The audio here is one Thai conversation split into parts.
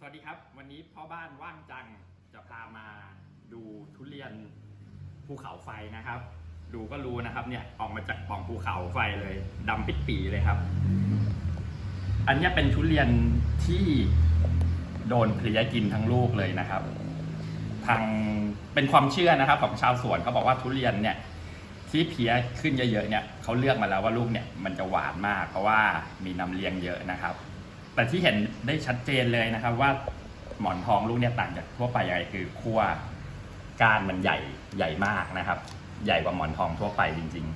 สวัสดีครับ วันนี้พ่อบ้านว่างจังจะพามาดูทุเรียนภูเขาไฟนะครับ ดูก็รู้นะครับเนี่ยออกมาจากปล่องภูเขาไฟเลยดำปิดปีเลยครับ อันนี้เป็นทุเรียนที่โดนเพลียกินทั้งลูกเลยนะครับ ทางเป็นความเชื่อนะครับ ของชาวสวนเขาบอกว่าทุเรียนเนี่ยที่เพี้ยขึ้นเยอะๆเนี่ยเขาเลือกมาแล้วว่าลูกเนี่ยมันจะหวานมาก เพราะว่ามีน้ำเลี้ยงเยอะนะครับ แต่ที่เห็น ได้ชัดเจนเลยนะครับ ว่าหมอนทองลูกเนี่ยต่างจากทั่วไปยังไงคือขั้วก้านมันใหญ่ใหญ่มากนะครับ ใหญ่กว่าหมอนทองทั่วไปจริง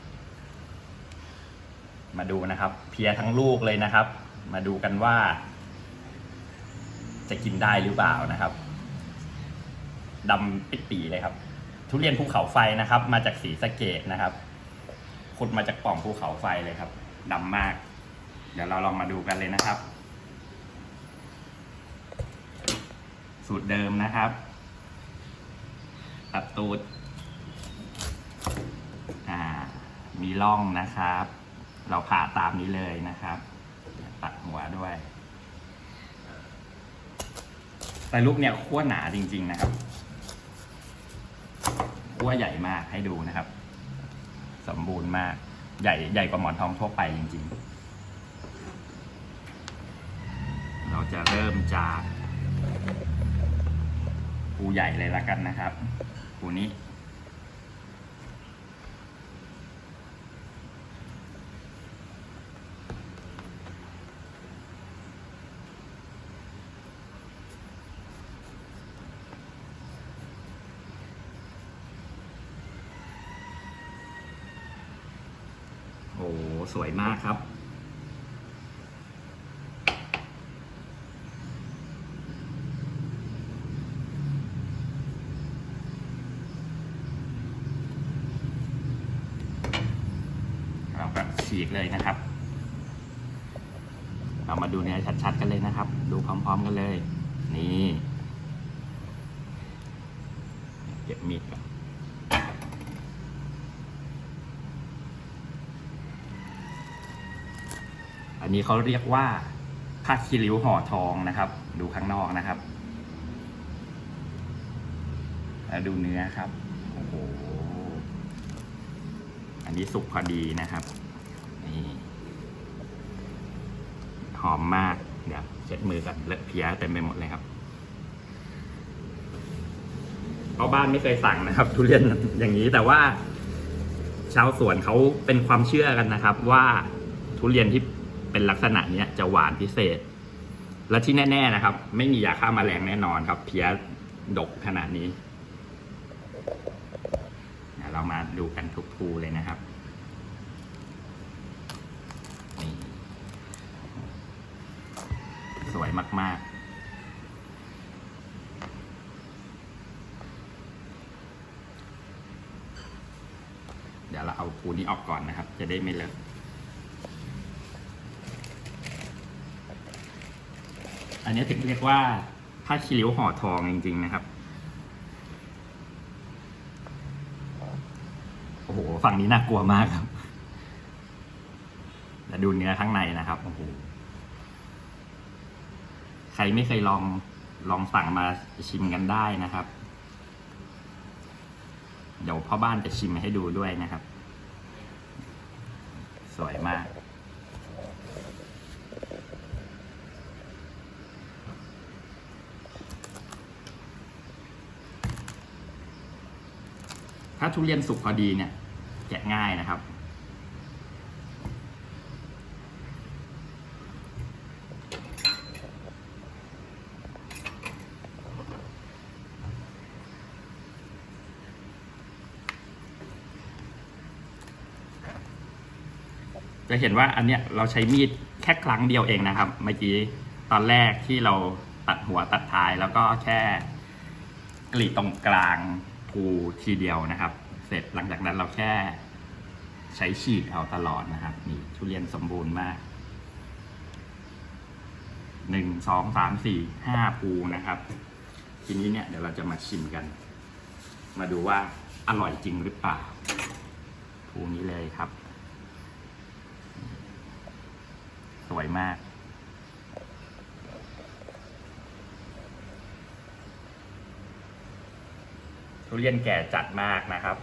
ๆ มาดูนะครับ เพียทั้งลูกเลยนะครับ มาดูกันว่า จะกินได้หรือเปล่านะครับดำปิดปีเลยครับ ทุเรียนภูเขาไฟนะครับ มาจากสีสะเกดนะครับขุดมาจากปล่องภูเขาไฟเลยครับดำมาก เดี๋ยวเราลองมาดูกันเลยนะครับ สูตรเดิมนะครับ ตัดตูดมีร่องนะครับ เราผ่าตามนี้เลยนะครับ ตัดหัวด้วยแต่ลูกเนี่ยขั้วหนาจริง ๆ นะครับขั้วใหญ่มากให้ดูนะครับ สมบูรณ์มากใหญ่ใหญ่กว่าหมอนทองทั่วไปจริง ๆ เราจะเริ่มจาก ภูใหญ่เลยละกันนะครับภูนี้ โอ้โหสวยมากครับ เราก็ ฉีกเลยนะครับ เรามาดูเนื้อชัดๆกันเลยนะครับ ดูพร้อมๆกันเลย นี่เก็บมีดก่อนอันนี้เขาเรียกว่าผ้าคีริ้วห่อทองนะครับ ดูข้างนอกนะครับแล้วดูเนื้อครับ โอ้โห อันนี้สุกพอดีนะครับ นี่ หอมมากเดี๋ยวเช็ดมือกันเลอะเพียเต็มไปหมดเลยครับเพราะบ้านไม่เคยสั่งนะครับ ทุเรียนอย่างนี้แต่ว่า ชาวสวนเขาเป็นความเชื่อกันนะครับ ว่าทุเรียนที่เป็นลักษณะเนี้ยจะหวานพิเศษ และที่แน่ ๆนะครับ ไม่มียาฆ่ามาแมลงแน่นอนครับ เพี้ยดกขนาดนี้เดี๋ยวเรามาดูกันทุกภูเลยนะครับนี่ สวยมาก ๆเดี๋ยวเราเอาภูนี้ออกก่อนนะครับ จะได้ไม่เลอะอันนี้ถึงเรียกว่าผ้าคีริ้วห่อทองจริง ๆ นะครับ โอ้โห ฝั่งนี้น่ากลัวมากครับ แล้วดูเนื้อข้างในนะครับ โอ้โห ใครไม่เคยลองลองสั่งมาชิมกันได้นะครับ เดี๋ยวพ่อบ้านจะชิมให้ดูด้วยนะครับ สวยมากถ้าทุเรียนสุกพอดีเนี่ยแกะง่ายนะครับ จะเห็นว่าอันเนี้ยเราใช้มีดแค่ครั้งเดียวเองนะครับ เมื่อกี้ตอนแรกที่เราตัดหัวตัดท้ายแล้วก็แค่กรีดตรงกลางภูทีเดียวนะครับ เสร็จหลังจากนั้นเราแค่ใช้ฉีดเอาตลอดนะครับ นี่ทุเรียนสมบูรณ์มากหนึ่งสองสามสี่ห้าภูนะครับ ทีนี้เนี่ยเดี๋ยวเราจะมาชิมกัน มาดูว่าอร่อยจริงหรือเปล่าภูนี้เลยครับ วยมาก ทุเรียนแก่จัดมากนะครับ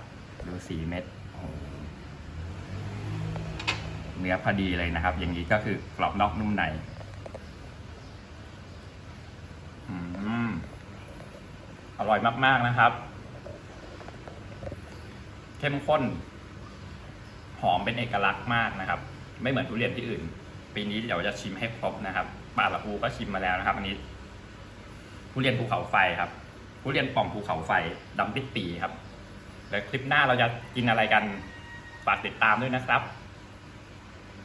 ดูสีเม็ดเนื้อพอดีเลยนะครับ อย่างนี้ก็คือกรอบนอกนุ่มในอร่อยมาก ๆ นะครับ เข้มข้น หอมเป็นเอกลักษณ์มากนะครับ ไม่เหมือนทุเรียนที่อื่น ปีนี้เดี๋ยวจะชิมให้ครบนะครับปาละอูก็ชิมมาแล้วนะครับ อันนี้ทุเรียนภูเขาไฟครับทุเรียนป่องภูเขาไฟดำปิดปีครับ แล้วคลิปหน้าเราจะกินอะไรกันฝากติดตามด้วยนะครับ